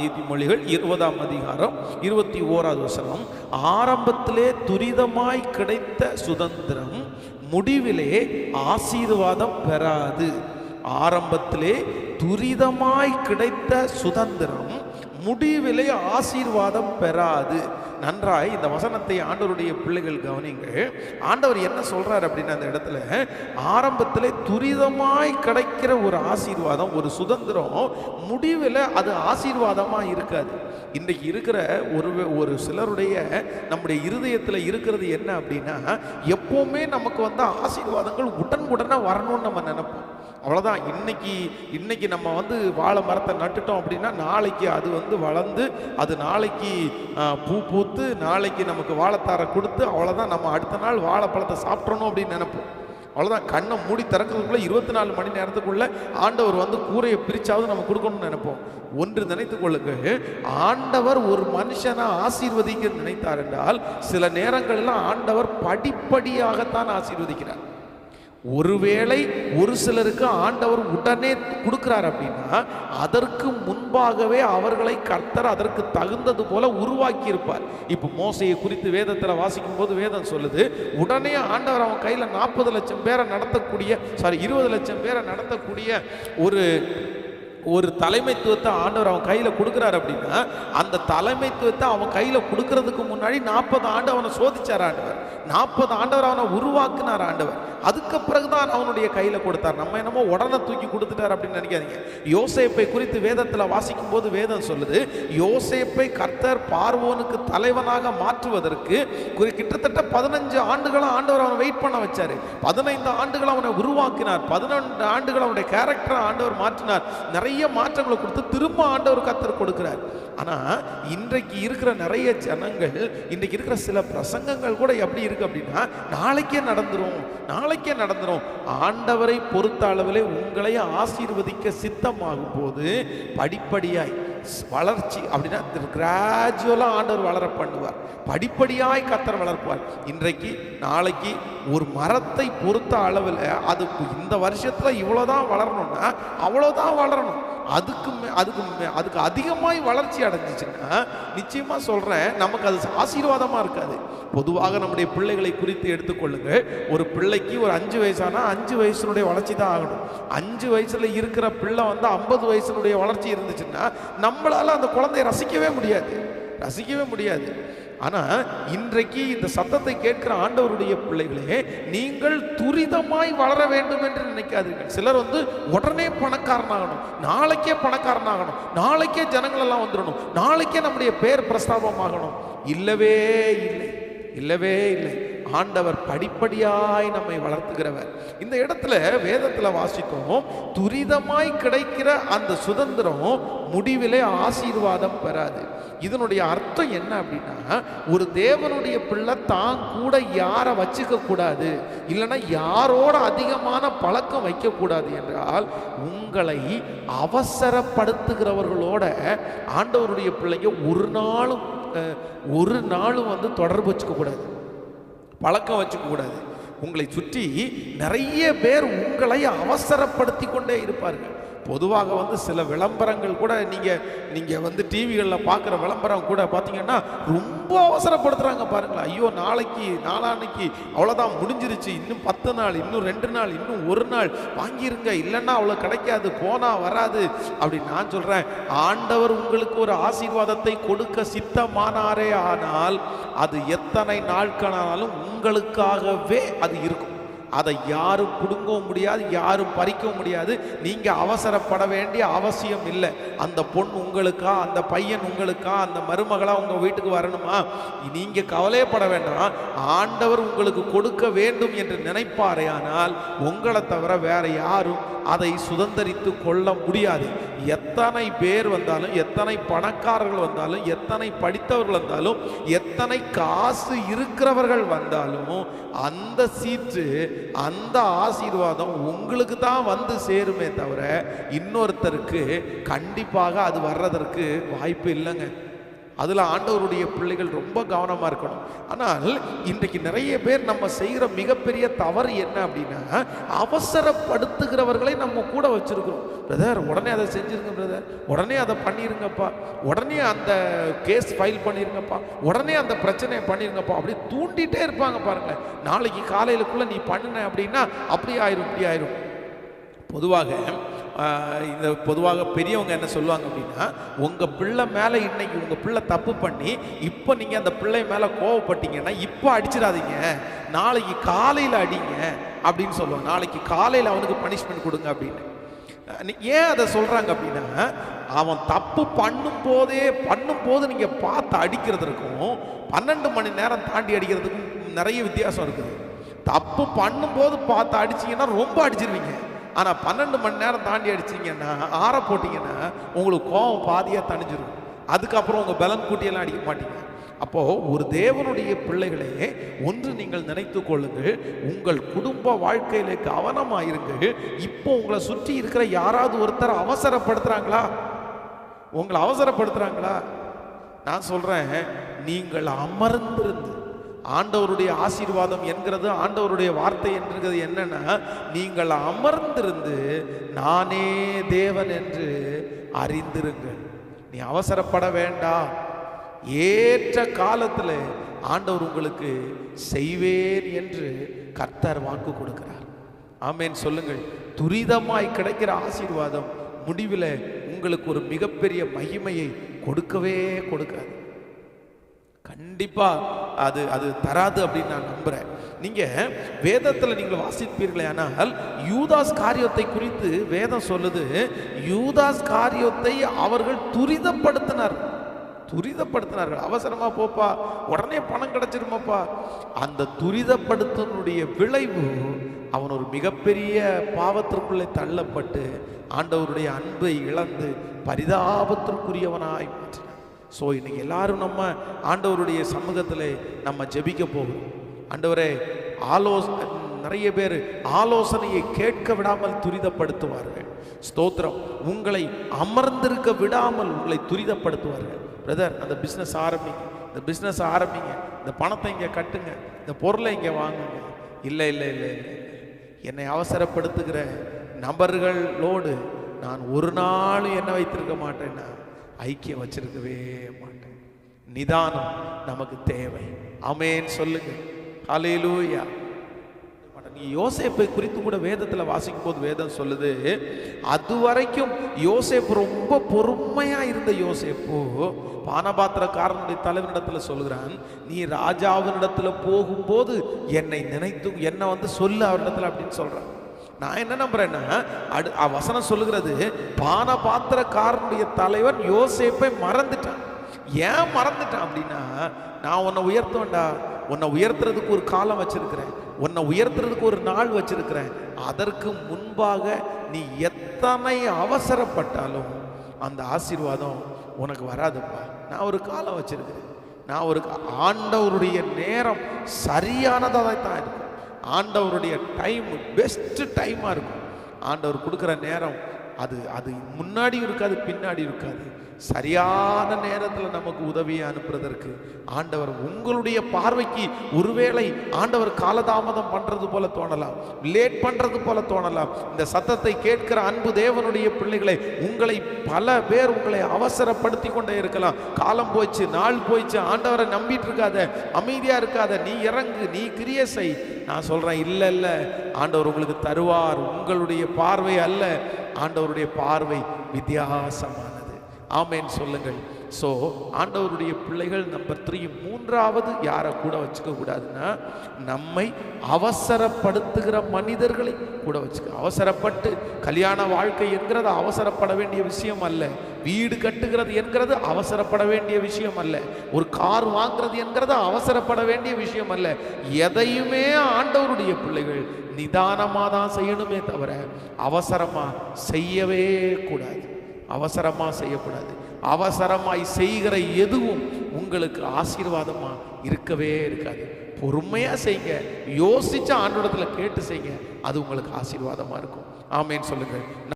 நீதிமொழிகள் இருபதாம் அதிகாரம் இருபத்தி ஓராவது வசனம். ஆரம்பத்திலே துரிதமாய் கிடைத்த சுதந்திரம் முடிவிலே ஆசீர்வாதம் பெறாது. ஆரம்பத்திலே துரிதமாய் கிடைத்த சுதந்திரம் முடிவிலே ஆசீர்வாதம் பெறாது. நன்றாய் இந்த வசனத்தை ஆண்டவருடைய பிள்ளைகள் கவனிங்க ஆண்டவர் என்ன சொல்றார் அப்படின்னு அந்த இடத்துல ஆரம்பத்தில் துரிதமாய் கிடைக்கிற ஒரு ஆசீர்வாதம் ஒரு சுதந்திரம் முடிவில் அது ஆசீர்வாதமாக இருக்காது. இன்றைக்கு இருக்கிற ஒரு ஒரு சிலருடைய நம்முடைய இருதயத்தில் இருக்கிறது என்ன அப்படின்னா எப்பவுமே நமக்கு வந்து ஆசீர்வாதங்கள் உடனுக்குடனே வரணும்னு நம்ம நினைப்போம். அவ்வளோதான் இன்னைக்கு இன்னைக்கு நம்ம வந்து வாழை மரத்தை நட்டுட்டோம் அப்படின்னா நாளைக்கு அது வந்து வளர்ந்து அது நாளைக்கு பூ பூத்து நாளைக்கு நமக்கு வாழைத்தாரை கொடுத்து அவ்வளோதான் நம்ம அடுத்த நாள் வாழைப்பழத்தை சாப்பிட்றணும் அப்படின்னு நினைப்போம். அவ்வளோதான் கண்ணை மூடி திறக்கிறதுக்குள்ளே இருபத்தி நாலு மணி நேரத்துக்குள்ளே ஆண்டவர் வந்து கூரையை பிரிச்சாவது நம்ம கொடுக்கணும்னு நினைப்போம். ஒன்று நினைத்து கொள்ளுங்க. ஆண்டவர் ஒரு மனுஷனை ஆசீர்வதிக்க நினைத்தார் என்றால் சில நேரங்களில் ஆண்டவர் படிப்படியாகத்தான் ஆசீர்வதிக்கிறார். ஒருவேளை ஒரு சிலருக்கு ஆண்டவர் உடனே கொடுக்கிறார் அப்படின்னா அதற்கு முன்பாகவே அவர்களை கர்த்தர் அதற்கு தகுந்தது போல உருவாக்கி இருப்பார் இப்போ மோசையை குறித்து வேதத்தில் வாசிக்கும் போது வேதம் சொல்லுது உடனே ஆண்டவர் அவன் கையில் நாற்பது லட்சம் பேரை நடத்தக்கூடிய சாரி இருபது லட்சம் பேரை நடத்தக்கூடிய ஒரு ஒரு தலைமைத்துவத்தை ஆண்டவர் அவன் கையில் கொடுக்குறாரு அப்படின்னா அந்த தலைமைத்துவத்தை அவன் கையில் கொடுக்கறதுக்கு முன்னாடி நாற்பது ஆண்டு அவனை சோதிச்சார் ஆண்டவர். நாற்பது ஆண்டவர் அவனை உருவாக்குனார் ஆண்டவர். அதுக்கு பிறகுதான் அவனுடைய கையில் கொடுத்தார். நம்ம என்னமோ உடனே தூக்கி கொடுத்துட்டார் அப்படின்னு நினைக்காதீங்க. யோசேப்பை குறித்து வேதத்தில் வாசிக்கும் போது வேதம் சொல்லுது யோசேப்பை கர்த்தர் பார்வோனுக்கு தலைவனாக மாற்றுவதற்கு குறி- கிட்டத்தட்ட பதினஞ்சு ஆண்டுகளும் ஆண்டவர் அவனை வெயிட் பண்ண வச்சார். பதினைந்து ஆண்டுகள் அவனை உருவாக்கினார். பதினொன்று ஆண்டுகள் அவனுடைய கேரக்டரை ஆண்டவர் மாற்றினார். நிறைய நிறைய மாற்றங்களை கொடுத்து திரும்ப ஆண்டவர் கத்தர் கொடுக்கிறார். ஆனா இன்றைக்கு இருக்கிற நிறைய ஜனங்கள் இன்றைக்கு இருக்கிற சில பிரசங்கங்கள் கூட எப்படி இருக்கு அப்படின்னா நாளைக்கே நடந்துரும் நாளைக்கே நடந்துரும். ஆண்டவரை பொறுத்த அளவிலே உங்களை ஆசீர்வதிக்க சித்தமாகும் போது படிப்படியாய் வளர்ச்சி அப்படின்னா கிராஜுவலாக ஆண்டவர் வளர பண்ணுவார். படிப்படியாய் கத்தர் வளர்ப்பார். இன்றைக்கு நாளைக்கு ஒரு மரத்தை பொறுத்த அளவில் அது இந்த வருஷத்தில் இவ்வளோதான் வளரணும்னா அவ்வளோதான் வளரணும். அதுக்கு அதுக்கு அதுக்கு அதிகமாய் வளர்ச்சி அடைஞ்சிச்சுன்னா நிச்சயமாக சொல்கிறேன் நமக்கு அது ஆசீர்வாதமாக இருக்காது. பொதுவாக நம்முடைய பிள்ளைகளை குறித்து எடுத்துக்கொள்ளுங்க ஒரு பிள்ளைக்கு ஒரு அஞ்சு வயசானா அஞ்சு வயசுனுடைய வளர்ச்சி தான் ஆகணும். அஞ்சு வயசில் இருக்கிற பிள்ளை வந்து ஐம்பது வயசுனுடைய வளர்ச்சி இருந்துச்சுன்னா நம்மளால் அந்த குழந்தைய ரசிக்கவே முடியாது. ரசிக்கவே முடியாது. ஆனால் இன்றைக்கு இந்த சத்தத்தை கேட்கிற ஆண்டவருடைய பிள்ளைகளே நீங்கள் துரிதமாய் வளர வேண்டும் என்று நினைக்காதீர்கள். சிலர் வந்து உடனே பணக்காரனாகணும் நாளைக்கே பணக்காரனாகணும் நாளைக்கே ஜனங்களெல்லாம் வந்துடணும் நாளைக்கே நம்முடைய பேர் பிரஸ்தாபமாகணும். இல்லவே இல்லை இல்லவே இல்லை. ஆண்டவர் படிப்படியாய் நம்மை வளர்த்துகிறவர். இந்த இடத்துல வேதத்தில் வாசிக்கும் துரிதமாய் கிடைக்கிற அந்த சுதந்திரம் முடிவிலே ஆசீர்வாதம் பெறாது. இதனுடைய அர்த்தம் என்ன அப்படின்னா ஒரு தேவனுடைய பிள்ளை தான் கூட யாரை வச்சுக்க கூடாது இல்லைன்னா யாரோட அதிகமான பழக்கம் வைக்கக்கூடாது என்றால் உங்களை அவசரப்படுத்துகிறவர்களோட ஆண்டவருடைய பிள்ளைங்க ஒரு நாளும் ஒரு நாளும் வந்து தொடர்பு வச்சுக்க கூடாது. பழக்கம் வச்சுக்கக்கூடாது. உங்களை சுற்றி நிறைய பேர் உங்களை அவசரப்படுத்தி கொண்டே இருப்பார்கள். பொதுவாக வந்து சில விளம்பரங்கள் கூட நீங்கள் நீங்கள் வந்து டிவிகளில் பார்க்குற விளம்பரம் கூட பார்த்தீங்கன்னா ரொம்ப அவசரப்படுத்துகிறாங்க பாருங்களேன். ஐயோ நாளைக்கு நாளான்னைக்கு அவ்வளோதான் முடிஞ்சிருச்சு. இன்னும் பத்து நாள் இன்னும் ரெண்டு நாள் இன்னும் ஒரு நாள். வாங்கிருங்க இல்லைன்னா அவ்வளோ கிடைக்காது போனால் வராது அப்படி நான் சொல்கிறேன் ஆண்டவர் உங்களுக்கு ஒரு ஆசீர்வாதத்தை கொடுக்க சித்தமானாரே ஆனால் அது எத்தனை நாட்களானாலும் உங்களுக்காகவே அது இருக்கும். அதை யாரும் பிடுங்கவும் முடியாது யாரும் பறிக்கவும் முடியாது. நீங்கள் அவசரப்பட வேண்டிய அவசியம் இல்லை. அந்த பொண் உங்களுக்கா அந்த பையன் உங்களுக்கா அந்த மருமகளா உங்கள் வீட்டுக்கு வரணுமா? நீங்கள் கவலையப்பட வேண்டாம். ஆண்டவர் உங்களுக்கு கொடுக்க வேண்டும் என்று நினைப்பாரே ஆனால் உங்களை தவிர வேற யாரும் அதை சுதந்தரித்து கொள்ள முடியாது. எத்தனை பேர் வந்தாலும் எத்தனை பணக்காரர்கள் வந்தாலும் எத்தனை படித்தவர்கள் வந்தாலும் எத்தனை காசு இருக்கிறவர்கள் வந்தாலும் அந்த சீற்று அந்த ஆசீர்வாதம் உங்களுக்கு தான் வந்து சேருமே தவிர இன்னொருத்தருக்கு கண்டிப்பாக அது வர்றதற்கு வாய்ப்பு இல்லைங்க. அதில் ஆண்டவருடைய பிள்ளைகள் ரொம்ப கவனமாக இருக்கணும். ஆனால் இன்றைக்கு நிறைய பேர் நம்ம செய்கிற மிகப்பெரிய தவறு என்ன அப்படின்னா அவசரப்படுத்துகிறவர்களை நம்ம கூட வச்சுருக்கிறோம். பிரதர் உடனே அதை செஞ்சுருங்க பிரதர் உடனே அதை பண்ணிருங்கப்பா. உடனே அந்த கேஸ் ஃபைல் பண்ணிருங்கப்பா. உடனே அந்த பிரச்சனையை பண்ணிருங்கப்பா. அப்படி தூண்டிகிட்டே இருப்பாங்க பாருங்கள் நாளைக்கு காலையிலுக்குள்ளே நீ பண்ணின அப்படின்னா அப்படி ஆயிரும் இப்படி ஆயிரும். பொதுவாக இந்த பொதுவாக பெரியவங்க என்ன சொல்லுவாங்க அப்படின்னா உங்கள் பிள்ளை மேலே இன்னைக்கு உங்கள் பிள்ளை தப்பு பண்ணி இப்போ நீங்கள் அந்த பிள்ளை மேலே கோவப்பட்டீங்கன்னா இப்போ அடிச்சிடாதீங்க. நாளைக்கு காலையில் அடிங்க அப்படின்னு சொல்லுவாங்க. நாளைக்கு காலையில் அவனுக்கு பனிஷ்மெண்ட் கொடுங்க அப்படின்னு. ஏன் அதை சொல்கிறாங்க அப்படின்னா அவன் தப்பு பண்ணும் போதே பண்ணும் போது நீங்கள் பார்த்து அடிக்கிறதுக்கும் பன்னெண்டு மணி நேரம் தாண்டி அடிக்கிறதுக்கும் நிறைய வித்தியாசம் இருக்குது. தப்பு பண்ணும்போது பார்த்து அடிச்சீங்கன்னா ரொம்ப அடிச்சிருவீங்க. ஆனால் பன்னெண்டு மணி நேரம் தாண்டி அடிச்சீங்கன்னா ஆற போட்டிங்கன்னா உங்களுக்கு கோபம் பாதியாக தணிஞ்சிடும் அதுக்கப்புறம் உங்கள் பலன் கூட்டியெல்லாம் அடிக்க மாட்டீங்க. அப்போது ஒரு தேவனுடைய பிள்ளைகளே ஒன்று நீங்கள் நினைத்து கொள்ளுங்கள். உங்கள் குடும்ப வாழ்க்கையில் கவனமாக இருங்கள் இப்போ உங்களை சுற்றி இருக்கிற யாராவது ஒருத்தர் அவசரப்படுத்துறாங்களா? உங்களை அவசரப்படுத்துறாங்களா? நான் சொல்கிறேன் நீங்கள் அமர்ந்திருந்து ஆண்டவருடைய ஆசீர்வாதம் என்கிறது ஆண்டவருடைய வார்த்தை என்கிறது என்னன்னா நீங்கள் அமர்ந்திருந்து நானே தேவன் என்று அறிந்திருங்கள். நீ அவசரப்பட வேண்டாம் ஏற்ற காலத்தில் ஆண்டவர் உங்களுக்கு செய்வேன் என்று கர்த்தர் வாக்கு கொடுக்கிறார். ஆமேன். சொல்லுங்கள். துரிதமாய் கிடைக்கிற ஆசீர்வாதம் முடிவில் உங்களுக்கு ஒரு மிகப்பெரிய மகிமையை கொடுக்கவே கொடுக்காது. கண்டிப்பாக அது அது தராது அப்படின்னு நான் நம்புகிறேன் நீங்கள் வேதத்தில் நீங்கள் வாசிப்பீர்களே ஆனால் யூதாஸ் காரியத்தை குறித்து வேதம் சொல்லுது யூதாஸ் காரியத்தை அவர்கள் துரிதப்படுத்தினார். துரிதப்படுத்தினார்கள். அவசரமாக போப்பா உடனே பணம் கிடச்சிருமாப்பா. அந்த துரிதப்படுத்தினுடைய விளைவு அவன் ஒரு மிகப்பெரிய பாவத்திற்குள்ளே தள்ளப்பட்டு ஆண்டவருடைய அன்பை இழந்து பரிதாபத்திற்குரியவனாய் மாற்றினான். ஸோ இன்றைக்கி எல்லாரும் நம்ம ஆண்டவருடைய சமூகத்தில் நம்ம ஜெபிக்க போகிறோம். ஆண்டவரே ஆலோச நிறைய பேர் ஆலோசனையை கேட்க விடாமல் துரிதப்படுத்துவார்கள். ஸ்தோத்திரம். உங்களை அமர்ந்திருக்க விடாமல் உங்களை துரிதப்படுத்துவார்கள். பிரதர் அந்த பிஸ்னஸ் ஆரம்பிங்க. இந்த பிஸ்னஸ் ஆரம்பிங்க. இந்த பணத்தை இங்கே கட்டுங்க. இந்த பொருளை இங்கே வாங்குங்க. இல்லை இல்லை இல்லை இல்லை என்னை அவசரப்படுத்துகிற நபர்களோடு நான் ஒரு நாளும் என்ன வைத்திருக்க மாட்டேன்னா ஐக்கியம் வச்சிருக்கவே மாட்டேன். நிதானம் நமக்கு தேவை. அமேன் சொல்லுங்க. ஹalleluya. நீ யோசேப்பை குறித்து கூட வேதத்தில் வாசிக்கும் போது வேதம் சொல்லுது அது வரைக்கும் யோசேப்பு ரொம்ப பொறுமையா இருந்த யோசேப்பு. பானபாத்திரக்காரனுடைய தலைவனிடத்தில் சொல்கிறான் நீ ராஜாவினிடத்தில் போகும்போது என்னை நினைத்து என்னை வந்து சொல்லு அவரிடத்தில் அப்படின்னு சொல்றான். நான் என்ன நம்புறேன்னா அடு வசனம் சொல்லுகிறது பான பாத்திரக்காரனுடைய தலைவன் யோசேப்பை மறந்துட்டான். ஏன் மறந்துட்டான் அப்படின்னா நான் உன்னை உயர்த்துவேன்டா உன்னை உயர்த்துறதுக்கு ஒரு காலம் வச்சிருக்கிறேன் உன்னை உயர்த்துறதுக்கு ஒரு நாள் வச்சிருக்கிறேன் அதற்கு முன்பாக நீ எத்தனை அவசரப்பட்டாலும் அந்த ஆசீர்வாதம் உனக்கு வராதுப்பா. நான் ஒரு காலம் வச்சிருக்கிறேன். நான் ஒரு ஆண்டவருடைய நேரம் சரியானதாக தான் இருக்கும் ஆண்டவருடைய டைம் பெஸ்ட்டு டைமாக இருக்கும். ஆண்டவர் கொடுக்குற நேரம் அது அது முன்னாடி இருக்காது பின்னாடி இருக்காது. சரியான நேரத்தில் நமக்கு உதவியை அனுப்புறதற்கு ஆண்டவர் உங்களுடைய பார்வைக்கு ஒருவேளை ஆண்டவர் காலதாமதம் பண்ணுறது போல தோணலாம் லேட் பண்ணுறது போல தோணலாம். இந்த சத்தத்தை கேட்கிற அன்பு தேவனுடைய பிள்ளைகளை உங்களை பல பேர் உங்களை அவசரப்படுத்தி கொண்டே இருக்கலாம். காலம் போயிடுச்சு நாள் போயிடுச்சு ஆண்டவரை நம்பிட்டு இருக்காத அமைதியாக இருக்காத நீ இறங்கு நீ கிரிய செய். நான் சொல்கிறேன் இல்லை இல்லை. ஆண்டவர் உங்களுக்கு தருவார். உங்களுடைய பார்வை அல்ல. ஆண்டவருடைய பார்வை வித்தியாசமானது. ஆமேன்னு சொல்லுங்கள். ஸோ ஆண்டவருடைய பிள்ளைகள் நம்பர் த்ரீ மூன்றாவது யாரை கூட வச்சுக்க கூடாதுன்னா நம்மை அவசரப்படுத்துகிற மனிதர்களை கூட வச்சுக்க. அவசரப்பட்டு கல்யாண வாழ்க்கை என்கிறது அவசரப்பட வேண்டிய விஷயம் அல்ல. வீடு கட்டுகிறது என்கிறது அவசரப்பட வேண்டிய விஷயம் அல்ல. ஒரு கார் வாங்குறது என்கிறது அவசரப்பட வேண்டிய விஷயம் அல்ல. எதையுமே ஆண்டவருடைய பிள்ளைகள் நிதானமாக தான் செய்யணுமே தவிர அவசரமாக செய்யவே கூடாது. அவசரமாக செய்யக்கூடாது. அவசரமாய் செய்கிற எதுவும் உங்களுக்கு ஆசீர்வாதமாக இருக்கவே இருக்காது. பொறுமையா செய்யுங்க யோசிச்ச ஆண்டோடத்தில் கேட்டு செய்யுங்க அது உங்களுக்கு ஆசீர்வாதமா இருக்கும். ஆமேன்னு சொல்லுங்க